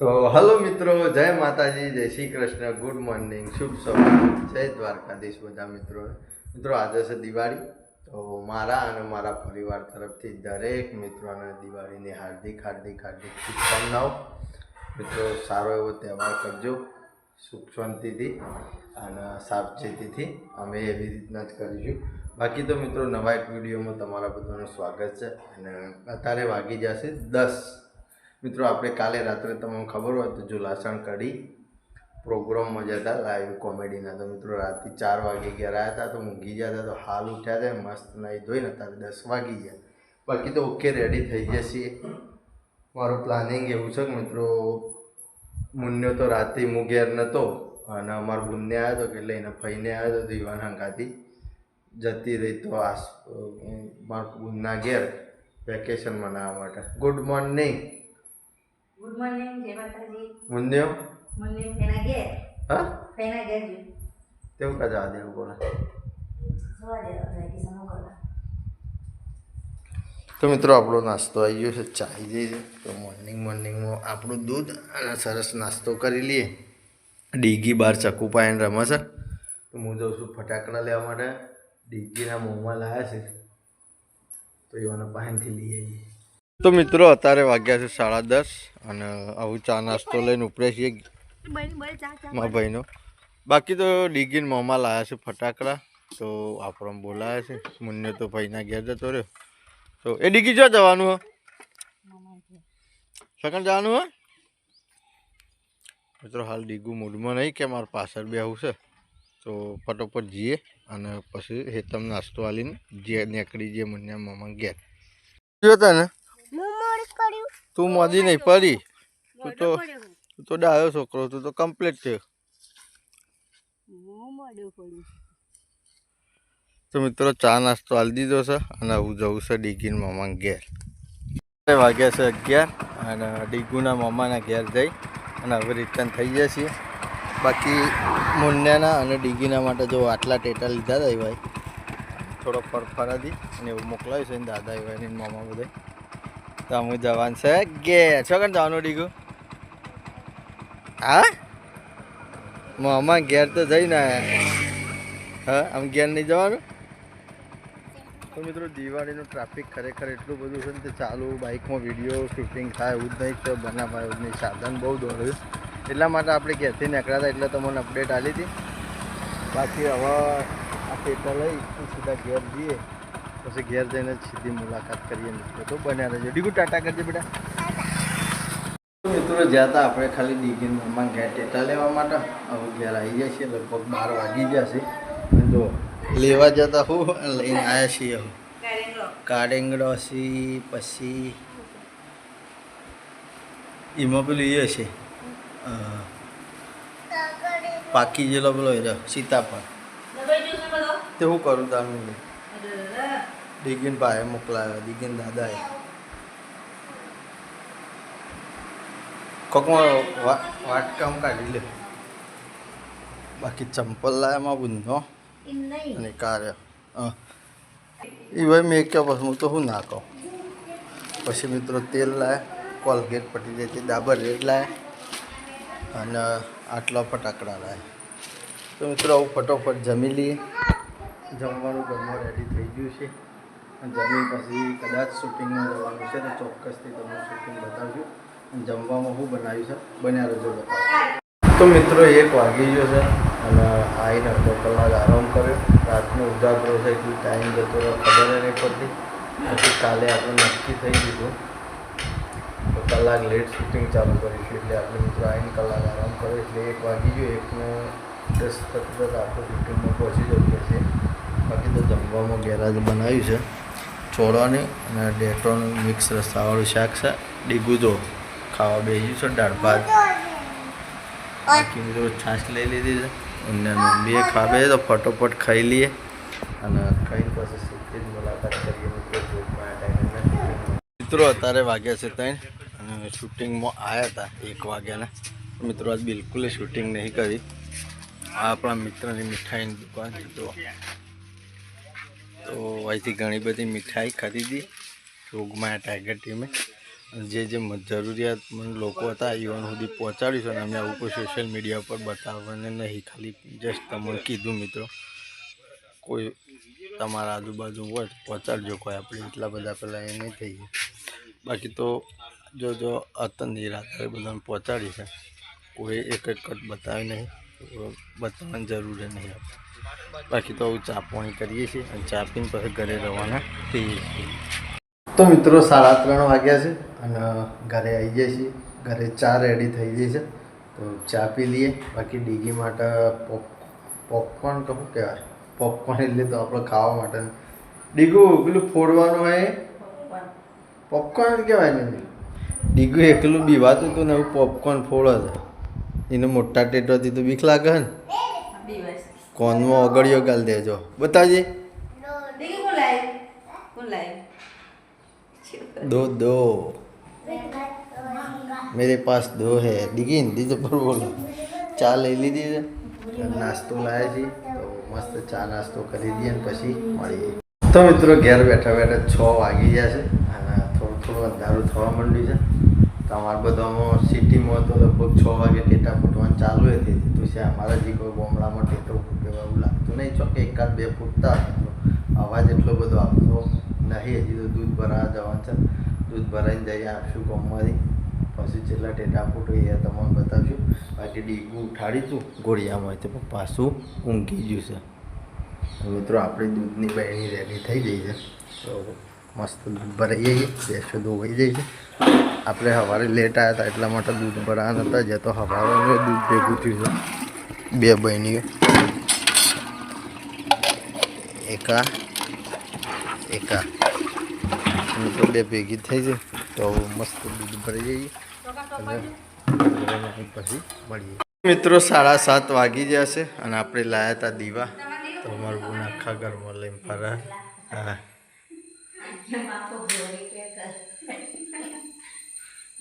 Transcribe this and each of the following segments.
તો હલો મિત્રો, જય માતાજી, જય શ્રી કૃષ્ણ, ગુડ મોર્નિંગ, શુભ સવાર. જય દ્વારકાધીશ બધા મિત્રો. મિત્રો, આજે છે દિવાળી, તો મારા અને મારા પરિવાર તરફથી દરેક મિત્રોને દિવાળીની હાર્દિક હાર્દિક હાર્દિક શુભકામનાઓ. મિત્રો, સારો એવો તહેવાર કરજો, સુખ શાંતિથી અને સાવચેતીથી અમે એવી રીતના જ કરીશું. બાકી તો મિત્રો, નવા એક વિડીયોમાં તમારા બધાનું સ્વાગત છે અને અત્યારે વાગી જશે દસ. મિત્રો, આપણે કાલે રાત્રે તમને ખબર હોય તો કઢી પ્રોગ્રામ મજા હતા લાઈવ કોમેડીના તો મિત્રો રાતે ચાર વાગે ઘેર આવ્યા હતા તો ઊંઘી ગયા હતા તો હાલ ઉઠ્યા હતા, મસ્ત નહીં ધોઈને અત્યારે દસ વાગી ગયા. બાકી તો ઓકે રેડી થઈ જશે મારું પ્લાનિંગ એવું છે કે મિત્રો, મુન્યો તો રાતે હું નહોતો અને અમારો બુનને આવ્યો હતો એટલે એને ફઈને આવ્યો હતો દીવાન હંકાથી જતી રહી તો આસ મારા બુનના ઘેર વેકેશન મનાવવા માટે. ગુડ મોર્નિંગ ગુડ મોર્નિંગ જય માતાજી. મુન્યો ફેના ગે હા? ફેના ગે જી તેવું કા જવા દેવું બોલે? જોવા દે જાય સમો કરવા. તો મિત્રો આપણો નાસ્તો આવી ગયો છે ચાલી જઈ છે. તો મોર્નિંગ મોર્નિંગમાં આપણું દૂધ અને સરસ નાસ્તો કરી લઈએ. ડીગી બાર ચક્કુ પાઈને રમે છે. તો હું જઉં છું ફટાકડા લેવા માટે. ડીગીના મોંમાં લાવ્યા છે. તો એવાના પાસેથી લઈ આવીએ. તો મિત્રો, અત્યારે વાગ્યા છે સાડા દસ અને આવું ચા નાસ્તો લઈને ઉપરે છીએ મારા ભાઈનો. બાકી તો ડીગીન મોંમાં લાવ્યા છે ફટાકડા, તો આપણને બોલાયા છે. મુન્ને તો ભાઈના ઘેર જતો રહ્યો. તો એ ડીગી જો જવાનું હો? સકન જવાનું હો? મિત્રો, હાલ ડીગુ મૂડમાં નહીં કે મારા પાછળ બેહવું છે. તો ફટોફટ જઈએ અને પછી હેતમ નાસ્તો આલીને જે નીકળી જઈએ મુન્યા મોમાં ઘેર. જોતા ને? તું મોદી નહીં પડી. તું તો તું તો ડાયો છોકરો તું તો કમ્પ્લીટ થયો તો મિત્રો ચા નાસ્તો હાલ દીધો છે અને હું જવું છે ડીગીના મામા ઘેર. વાગ્યા છે અગિયાર અને ડીગુના મામાના ઘેર જઈ અને હવે રિટર્ન થઈ જાય છીએ. બાકી મુન્યાના અને ડીગીના માટે જો આટલા ટેટા લીધા હતા ભાઈ થોડો ફરફરાથી અને એવું મોકલાવ્યું છે ને દાદા એ ભાઈ મામા બધે તો અમે જવાનું છે. ઘેર છો કે જવાનું, ડીગું? હા? મામા ઘેર તો જઈને ના હા, આમ ઘેર નહીં જવાનું? તો મિત્રો, દિવાળીનું ટ્રાફિક ખરેખર એટલું બધું છે ને તે ચાલુ બાઇકમાં વીડિયો શૂટિંગ થાય એવું જ નહીં છે બનાવાય એવું નહીં. સાધન બહુ દોડ્યું. એટલા માટે આપણે ઘેરથી નીકળ્યા હતા એટલે તમને અપડેટ આપી હતી. બાકી હવે આ પેપર લઈ, સીધા ઘેર જઈએ. પછી ઘેર જઈને સીધી મુલાકાત કરીએ મિત્રો. તો બન્યા રહેજો. ડીગુ ટાટા કરજે બેટા. મિત્રો જ્યાં હતા આપણે ખાલી ડીગી મહેમાન ઘેર ટેટા લેવા માટે હવે ઘેર આવી જાય છે લગભગ બાર વાગી જશે જો લેવા જતા હું લઈને આવ્યા છીએ હવે. કારેંગો કાળેંગડો સી પછી એમાં પેલું એ છે પાકી જેલો પેલો સીતાફળ. તે હું કરું તાનું અરે દીગીન ભાઈ મોકલાવ્યો દિગીન દાદાએ કોકમાં વાટકામ કાઢી લે બાકી ચંપલ લાયામાં બુંધો અને કાર્ય હા એ ભાઈ મેં કહ્યું પછી હું તો શું ના કહું પછી મિત્રો તેલ લાય કોલગેટ પટી જાય તે ડાબર રેડ લાય અને આટલા ફટાકડા લાય તો મિત્રો આવું ફટોફટ જમી લઈએ જમવાનું ઘરમાં રેડી થઈ ગયું છે જમીન પછી કદાચ શૂટિંગમાં જવાનું છે તો ચોક્કસથી તમને શૂટિંગ બતાવજો. અને જમવામાં હું બનાવ્યું છે, બન્યા રજો બતાવજો તો મિત્રો, એક વાગી ગયો છે અને આવીને અડધો કલાક આરામ કર્યો. રાતનો ઉજાગરો છે, એટલું ટાઈમ જતો રહ્યો, ખબર નહીં પડતી. પછી કાલે આપણે નક્કી થઈ દીધું તો કલાક લેટ શૂટિંગ ચાલુ કરીશું એટલે આપણે મિત્રો આવીને કલાક આરામ કર્યો. એટલે એક વાગી ગયો, એકને દસ તક આપણે શૂટિંગમાં પહોંચી જવું પડશે બાકી તો જમવામાં ગેરાજ બનાવ્યું છે. ચોળાની અને ડેટોનું મિક્સ રસ્તાવાળું શાક છે. ડીગુદો ખાવા બેસ્યું છે, દાળ ભાત. બાકી મિત્રો છાશ લઈ લીધી છે. અને બે ખાવે તો ફટોફટ ખાઈ લઈએ. અને ખાઈને પછી સીધી જ મુલાકાત કરીએ. મિત્રો મિત્રો, અત્યારે વાગ્યા છે ત્યાં અને શૂટિંગમાં આવ્યા હતા એક વાગ્યાના. મિત્રો, આજ બિલકુલ શૂટિંગ નહીં કરી. આ આપણા મિત્રની મીઠાઈની દુકાન છે તો અહીંથી ઘણી બધી મીઠાઈ ખરીદી. જોગમાં ટાઈગર ટીમે જે જે જરૂરિયાતમંદ લોકો હતા ઇવન સુધી પહોંચાડીશું અને અમે આવું કોઈ સોશિયલ મીડિયા પર બતાવવાને નહીં. ખાલી જસ્ટ તમને કીધું મિત્રો. કોઈ તમારા આજુબાજુ હોય પહોંચાડજો. કોઈ આપણે એટલા બધા પહેલાં એ નહીં થઈએ. બાકી તો જો જો અતન નિરાધારે બધાને પહોંચાડી છે. કોઈ એક એક કટ બતાવે નહીં. બતાવવાની જરૂર નહીં આપણે. બાકી તો આવું ચા પાણી કરીએ છીએ અને ચા પીને પછી ઘરે રવાના થઈએ છીએ. તો મિત્રો સાડા ત્રણ વાગ્યા છે અને ઘરે આવી જાય છીએ. ઘરે ચા રેડી થઈ ગઈ છે. તો ચા પી લઈએ. બાકી ડીગી માટે પોપ પોપકોર્ન કહું કહેવાય? પોપકોર્ન એટલે તો આપણે ખાવા માટે. ડીગુ પેલું ફોડવાનું હોય પોપકોર્ન કહેવાય ને ડીગુ એકલું બીવાતું હતું ને એવું પોપકોર્ન ફોડે છે. એને મોટા ટેટોથી તો બીક લાગે ને. કોનવો ઓગળ્યો ગાલ દેજો. બતાવજે દો દો. મેરે પાસ દો હે. ડિગીન દીધો પર બોલો. ચા લઈ લીધી છે. નાસ્તો લાવ્યા છે. તો મસ્ત ચા નાસ્તો કરી દઈએ ને પછી મળીએ. તો મિત્રો ઘેર બેઠા બેઠા છ વાગી ગયા છે. અને થોડું થોડું અંધારું થવા માંડ્યું છે. તમારે બધામાં સિટીમાં તો લગભગ છ વાગે ટેટાપટ ચાલુ હતી તો છે, અમારા જે કોઈ બોમડામાં ટેટો ફૂટે એવું લાગતું નહીં. ચોકે એકાદ બે ફૂટતા હતો અવાજ એટલો બધો આવતો નહીં. હજી તો દૂધ ભરાવા જવાનું છે. દૂધ ભરાઈને જઈએ આપશું ગામમાંથી. પછી જેટલા ટેટા ફૂટો એ તમને બતાવશું. બાકી ડીગું ઉઠાડીશું ગોળિયામાં ગોળિયામાં તો પાછું ઊંઘી ગયું છે. મિત્રો, આપણી દૂધની બહેની રેડી થઈ ગઈ છે. તો મસ્ત દૂધ ભરાઈ જઈએ બેસો ધોવાઈ જાય છે. આપણે સવારે લેટ આવ્યા હતા એટલા માટે દૂધ ભરાવા નતા તો સવારે દૂધ ભેગું થયું છે બે બહેનીઓ એકા એકા. તો બે ભેગી થઈ છે તો મસ્ત દૂધ ભરી જઈએ. અને પછી મળીએ. મિત્રો, સાડા સાત વાગી છે અને આપણે લાયા હતા દીવા. તો અમારું બોન આખા ઘરમાં લઈને ફરા હા.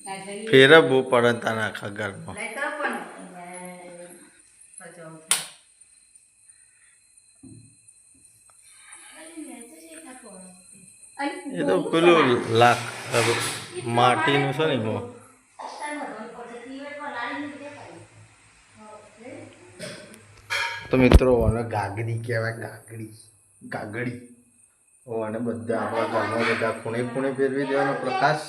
ફેરા બહુ પડે તારા આખા ઘરમાં. એ તો પેલું લાખ માટીનું છે ને એમાં. તો મિત્રો અને ગાગડી કહેવાય ગાગડી ગાગડી. ઓ અને બધા આપણા ઘરમાં બધા ખૂણે ખૂણે ફેરવી દેવાનો પ્રકાશ.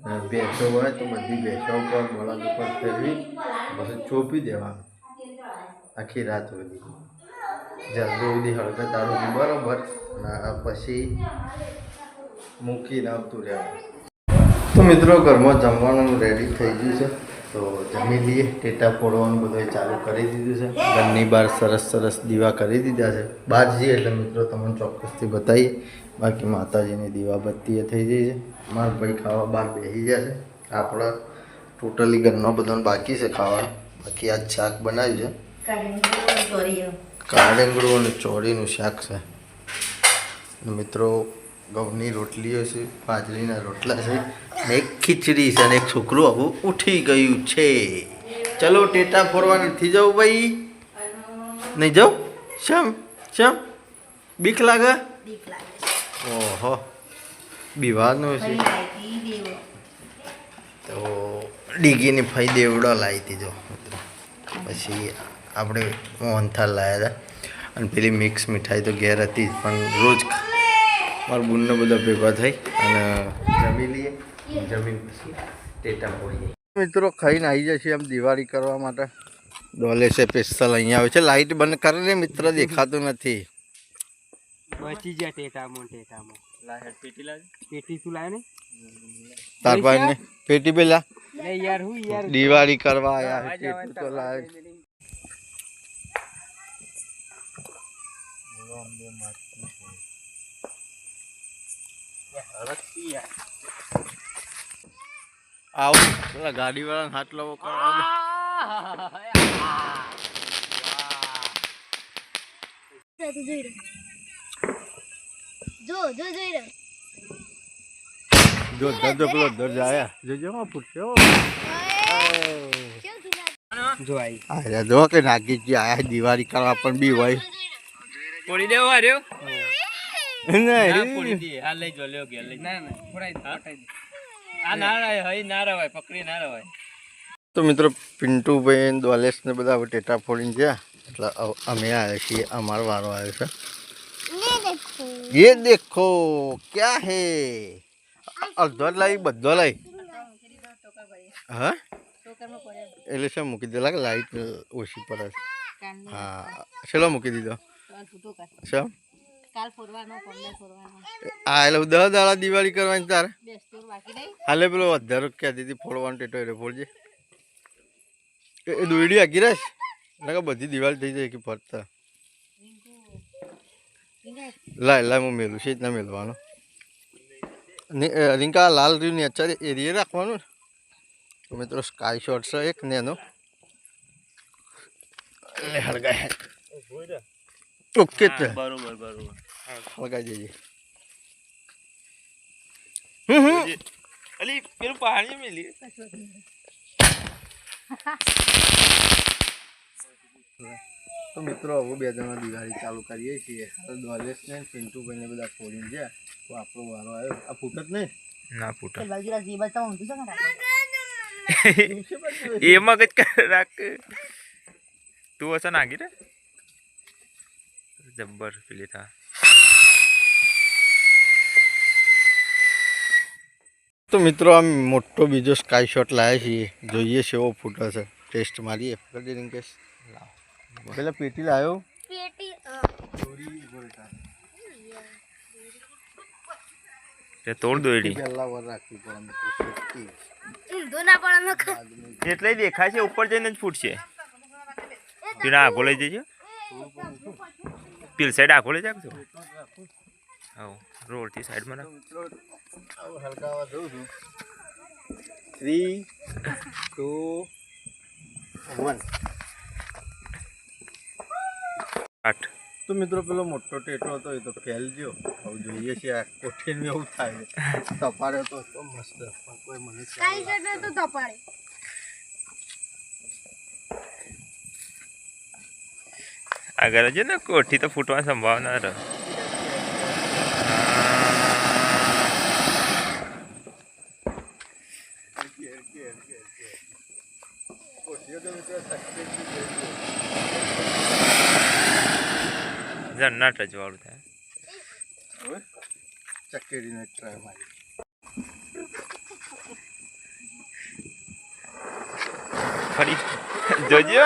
ભેંસો હોય તો બધી ભેંસો ઉપર બળદ ઉપર ફેરવી પછી ચોપી દેવાનું. આખી રાત સુધી. જલ્દી સુધી હળકત તારું બરોબર. પછી મૂકીને આવતું રહેવાનું. તો મિત્રો, ઘરમાં જમવાનું રેડી થઈ ગયું છે. તો જમી લઈએ. ટેટા ફોડવાનું બધું ચાલુ કરી દીધું છે. ઘરની બહાર સરસ સરસ દીવા કરી દીધા છે. બહાર જઈએ એટલે મિત્રો, તમને ચોક્કસથી બતાવીએ. બાકી માતાજીની દીવાબત્તીએ થઈ જઈ છે. મારા ભાઈ ખાવા બહાર બેસી ગયા છે. આપણા ટોટલી ઘરનો બધાને બાકી છે ખાવા બાકી આજ શાક બનાવ્યું છે. કાળેંગળું અને ચોળીનું શાક છે. અને મિત્રો ઘઉંની રોટલીઓ છે બાજરીના રોટલા છે અને એક ખીચડી છે અને એક છોકરું આવું ઉઠી ગયું છે. ચલો ટેટા ફોરવા નથી જવું ભાઈ. નહીં જાઉં? શેમ શેમ બીક લાગે. ઓહો. બીવાનું છે. તો ડીગીની ફઈ દેવડો લાવી દીધો. પછી આપણે મોહનથાળ લાવ્યા હતા. અને પેલી મિક્સ મીઠાઈ તો ઘેર હતી પણ રોજ મારા બુનને બધા ભેગા થઈ અને જમી લઈએ. જમીન પછી ટેટા પોડીએ મિત્રો ખાઈને આવી જશે આમ દિવાળી કરવા માટે. ડોલે છે પેસ્તલ અહીંયા આવે છે. લાઇટ બંધ કરે ને મિત્ર, દેખાતું નથી. બચી જા ટેટામાં ટેટામાં. લાહેર પેટી લાવ. પેટી તું લાય ને? તાર પાસે પેટી પેલા લે. યાર હું યાર. દિવાળી કરવા આયા પેટી તો આવું પેલા ગાડી વાળા હાથ લાવો તું જોઈ રહ્યો. જો જો જોઈ રહ્યો. જો દરજો પેલો દરજ આયા. જોજો માં પૂછ્યો જો આઈ. આયા જો કે નાગી જી આયા દિવાળી કરવા પણ બી હોય. પોડી દેવો આર્યો ના નહીં પોડી દે આ લઈ જો લ્યો કે લઈ ના ના પોડાઈ દે દે. આ ના રવાય હઈ ના રવાય પકડી ના રવાય તો મિત્રો પિન્ટુભાઈ દ્વાલેશ ને બધા ટેટા ફોડીને ગયા. એટલે અમે આવ્યા છીએ અમારો વારો આવ્યો છે. ये देखो क्या है અડધો જ લાવી બધો લાવી હા ટોકરમાં પડ્યો એટલે શું મૂકી દે લાગે લાઈટ ઓછી પડે છે કાલનો હા શેલો મૂકી દીધો ત્રણ ફૂટો કર શું કાલ ફોરવાનો પંદર ફોરવાનો આ એટલે દસ દાડા દિવાળી કરવાની તારે બે સ્ટોર બાકી નહીં હાલે પેલો વધારો ક્યાં દીધી ફોડવાનું ટેટો એટલે ફોડજે એ એ દોયડી આગી રહેશ લાગે બધી દિવાળી થઈ જાય કે ફરતા લાય લાય હું મેલું છે રીતના મેળવાનું ને રીંકા લાલ રહ્યું ને અત્યારે એરિયે રાખવાનું ને? તો મિત્રો સ્કાય શોટ છે એક નેનો. એનો હળગાય. ઓકે તે બરોબર બરોબર. હળગાઈ જઈએ. હમ હમ. અલી પેલું પાણી મેલી. તો મિત્રો હવે બે જણા દિવાળી ચાલુ કરીએ છીએ. દ્વારેશ ને પિન્ટુભાઈ ને બધા ફોડીને ગયા. તો આપણો વારો આવ્યો. આ ફૂટત જ નહીં? ના ફૂટા એ મગજ રાખ તું હશે નાગી રે? જબ્બર પેલી થા. તો મિત્રો આમ મોટો બીજો સ્કાય શોટ લાવ્યા છીએ. જોઈએ છે એવો ફૂટો છે ટેસ્ટ મારીએ. પકડી રિંકેશ પેલા પેટી લાવ્યો પેટી તે તોડ દોડી પહેલા વાર દેખાય છે ઉપર જઈને જ ફૂટશે. પેલા આગો લઈ જજો. પેલ સાઈડ આગો લઈ જાગજો. હા રોડથી સાઈડમાં રાખ. મિત્રો હલકાવા જઉં છું થ્રી ટુ વન આઠ. તો મિત્રો પેલો મોટો ટેટો હતો એ તો ફેલ ગયો હવે જોઈએ છે આ કોઠીને એવું થાય. તપાડ્યો તો તો મસ્ત. પણ કોઈ મને કાઈ ખ્યાલ તો તપાડે. આગળ છે ને કોઠી તો ફૂટવા સંભાવના રહે કોઠીઓ તો મિત્રો successful થઈ ગયો. જન્નાટ જ વાળું થાય. ટ્રાય મારી. ફરી. જોજો.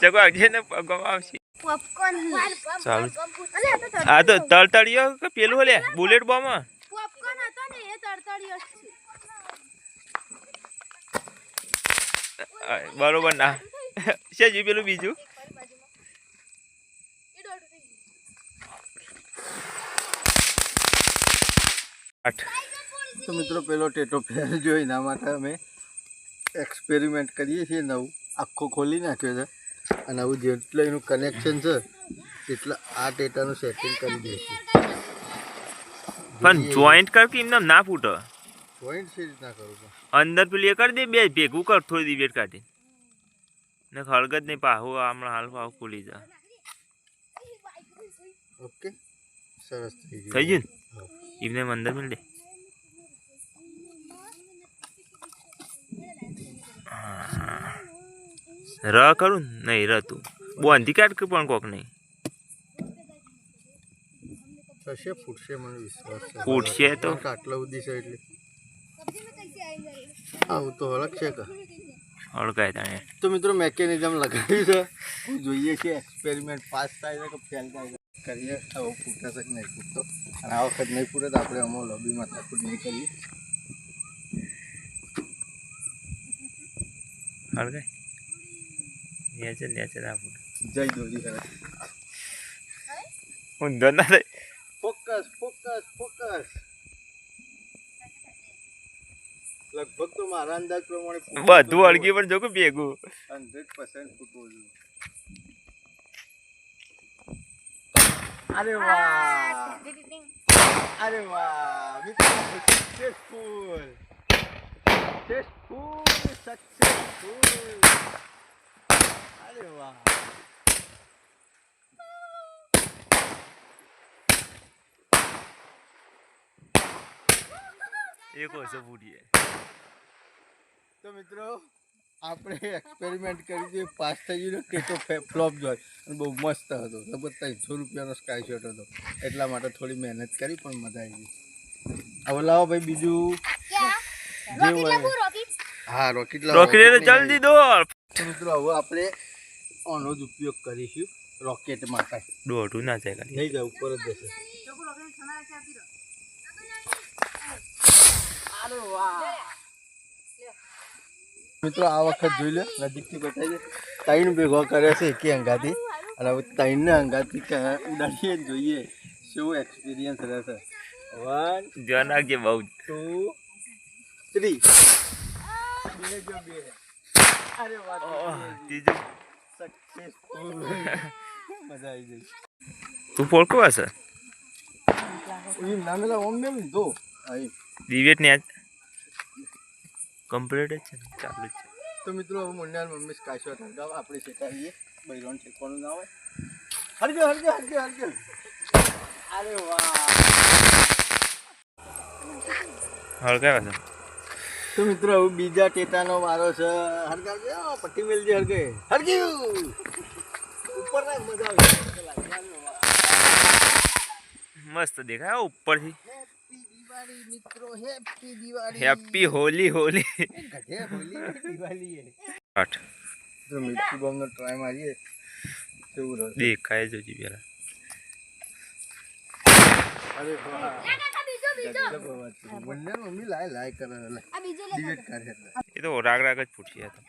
ચકો આગજે ને પગમાં આવશે. પોપકોર્ન આ તો તડ- આ તો તળતળિયો કે પેલું લે? બુલેટ બોમ્બ પોપકોર્ન હતો ને એ તડતડિયો જ છે બરોબર ના. છે જી પેલું બીજું? તો મિત્રો પેલો ટેટો ફેર જો એના માટે અમે એક્સપેરિમેન્ટ કરીએ છીએ નવું. આખો ખોલી નાખ્યો છે. અને આવું જેટલું એનું કનેક્શન છે એટલા આ ટેટાનું સેટિંગ કરી દઈશું પણ જોઈન્ટ કરતી એમને ના ફૂટે? જોઈન્ટ સી રીતના કરું અંદર પેલી કરી દે બે ભેગું કર થોડી દી વેટ કાઢી ને ખળગત નહીં પાહો હમણાં હાલ પાહો ખુલી જા ઓકે. સરસ થઈ ગયું. એમને અંદર મિલ દે. ર કરું નહીં ર તું. બોંધી કાઢ કે પણ કોક નહીં? ફૂટશે મને વિશ્વાસ ફૂટશે તો. આટલા સુધી છે એટલે. આવું તો છે કે. ઓળખાય તાણે. તો મિત્રો મેકેનિઝમ લગાવ્યું છે. જોઈએ છીએ એક્સપેરિમેન્ટ પાસ થાય છે કે ફેલ થાય છે. કરીએ. આવો ફૂટે છે કે નહીં ફૂટતો? અને આ વખત નહીં ફૂટે તો આપણે અમો લોબીમાં તાકૂટ નહીં કરીએ. હળગાય નેચે નેચે ના ફૂટ. જય દોરી કરે ઊંધો ના થાય. ફોકસ ફોકસ ફોકસ લગભગ તો મારા અંદાજ પ્રમાણે બધું અળગી પણ જોકું ભેગું. હંડ્રેડ પર્સન્ટ ફૂટબોલ અરે વાહ. અરે વાહ. સક્સેસફુલ સક્સેસફુલ સક્સેસફુલ અરે વાહ. એક ઓછો ફૂટીએ તો મિત્રો આપણે એક્સપેરિમેન્ટ કરી હતી પાસ થઈ ગયું કે તો ફ્લોપ જોય અને બહુ મસ્ત હતો. લગભગ ત્રણસો રૂપિયાનો સ્કાય શોટ હતો. એટલા માટે થોડી મહેનત કરી પણ મજા આવી ગઈ. હવે લાવો ભાઈ બીજું? જે હોય. હા રોકેટ લાવો. રોકડી જલ્દી દોડ. મિત્રો હવે આપણે આનો જ ઉપયોગ કરીશું. રોકેટ માટે દોઢું ના જાય નહીં જાય ઉપર જ જશે મિત્રો આ વખત જોઈ લે નજીકથી બતાવી ત્રણ ભેગો કરે છે એકી અંગાથી. અને હવે ત્રણને અંગાથી ઉડાડીએ જોઈએ શું એક્સપિરિયન્સ રહેશે. વન ધ્યાન રાખજે બહુ ટુ થ્રી અરે ત્રીજું. સક્સેસફુલ મજા આવી ગઈ. તું ફોડકો હશે? એ નામેલા ઓમ મેમ દો અહીં ને આજ કમ્પ્લીટ જ છે ને ચાલુ જ છે. તો મિત્રો હવે મુન્નાર મમ્મી કાશો શોટ આપણે શેકાવીએ બૈરોન શેકવાનું ના હોય. હરજો હરજો હરજો હરજો. અરે વાહ. હળગાવે છે. તો મિત્રો હવે બીજા ટેટાનો વારો છે. હરગાવજે પટ્ટી મેલજે હરગે હરગ્યું ઉપર ના મજા આવી. મસ્ત દેખાય ઉપરથી. દિવાળી મિત્રો હેપી દિવાળી હેપી હોલી હોલી ગધે હોલી દિવાળી હે આઠ તો મિર્ચી બોમ્બનો ટ્રાય મારીએ કેવું રહે દેખાય જોજી પેલા અરે વાહ ગજબ અવાજ છે. બંને મમ્મી લાય લાય કરે લે ડિબેટ કરે એટલે એ તો રાગ રાગ જ ફૂટશે આ તો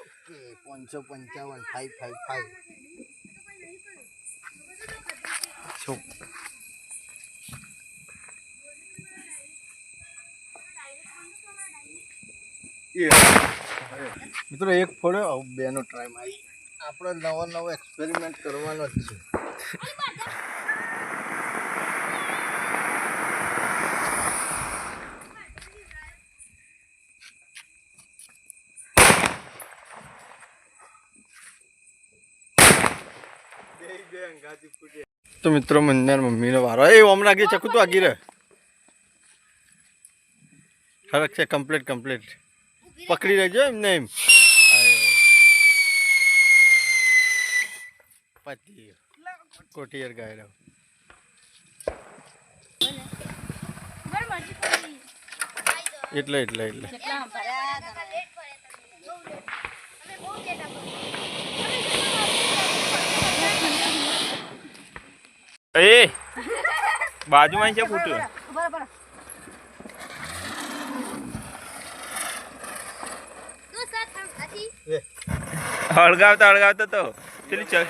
ઓકે પાંચસો પંચાવન ફાઈવ ફાઈવ ફાઈવ મિત્રો, એક હવે બેનો ટાઈમ આવી આપણે નવો નવો એક્સપેરિમેન્ટ કરવાનો જ છે. તો મિત્રો મંદાર મમ્મીનો વારો. એ હમણાં આગી ચકુ તો આગી રહે. ફરક છે કમ્પ્લીટ કમ્પ્લીટ પકડી લેજો એમ ને એમ. પતી કોટિયર ગાયરો. એટલે એટલે એટલે. એ બાજુમાં છે ફૂટ્યું બરાબર એ, હળગાવતા હળગાવતા તો. પેલી ચલ.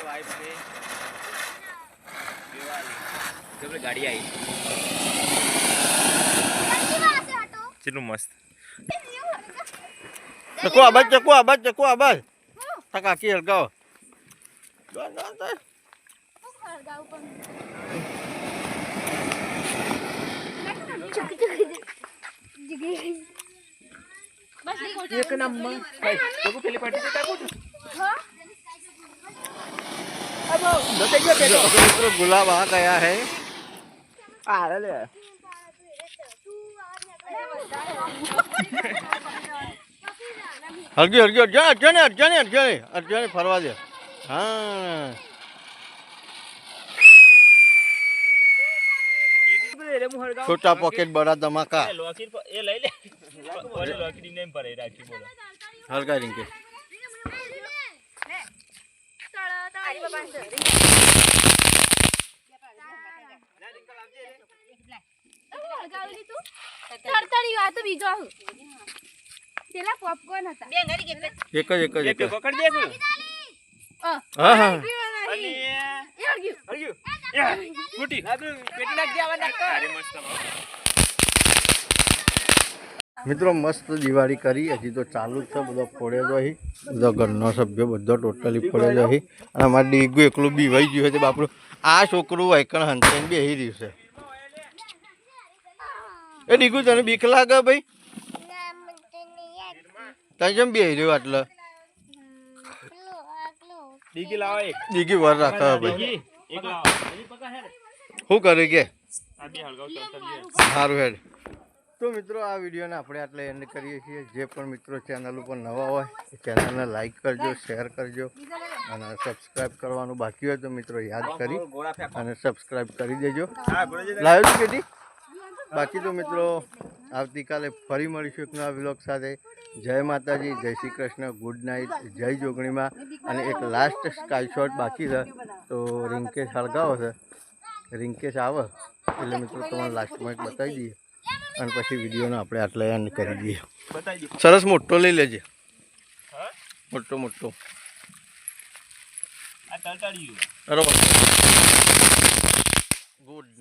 ગાડી આવી કેટલું મસ્ત ચકુ આબાજ ચકુ આબાજ ચકુ આબાજ તા કાકી હલકાવો દોન, દોન, દોન. એક નંબર પેલી પાટી तो મિત્રો ગુલાબ આ ગયા હે હરગ્યો હરગ્યો અર્જુન અર્જુન અર્જુન અર્જુન અર્જુન ફરવા દે હા છોટા પોકેટ બડા ધમાકા એ લઈ લે ઓલે લોકી ને પર રાખી બોલો હલકા રિંકે બીજો પેલા પોપકોર્ન હતા બે ઘડી કેટલે એક જ એક જ એક જ પકડ દે તું હા હા અને હળગ્યું ફૂટી પેટી નાખ દે આવા નાખ અરે મસ્ત મિત્રો મસ્ત દિવાળી કરી. હજી તો ચાલુ જ છે બધો તો અહીં બધો ઘરનો સભ્યો બધો ટોટલી તો અહીં અને અમારે ડીગુ એકલું બી વહી ગયું છે બાપડું. આ છોકરું વાયકણ હંતાઈને બેહી રહ્યું છે. એ ડીગુ તને બીક લાગે ભાઈ? તને બી બેહી રહ્યું આટલે? ડીગી લાવો ડીગી વર રાખે ભાઈ. શું કરે કે? સારું હેડ. તો મિત્રો, આ વિડીયોને આપણે આટલે એન્ડ કરીએ છીએ. જે પણ મિત્રો ચેનલ ઉપર નવા હોય, એ ચેનલને લાઇક કરજો શેર કરજો અને સબસ્ક્રાઈબ કરવાનું બાકી હોય તો મિત્રો યાદ કરી અને સબસ્ક્રાઈબ કરી દેજો. લાવ્યું કેટી? બાકી તો મિત્રો, આવતીકાલે ફરી મળીશું એક નવા વિલોક સાથે. જય માતાજી, જય શ્રી કૃષ્ણ ગુડ નાઇટ જય જોગણીમાં. અને એક લાસ્ટ સ્કાય શોટ બાકી છે. તો રિંકેશ હળગાવો છે. રિંકેશ આવે. એટલે મિત્રો, તમારે લાસ્ટમાં એક બતાવી દઈએ. અને પછી વિડીયોને આપણે આટલે એન્ડ કરી દઈએ. સરસ મોટો લઈ લેજે. મોટો મોટો. બરોબર. ગુડ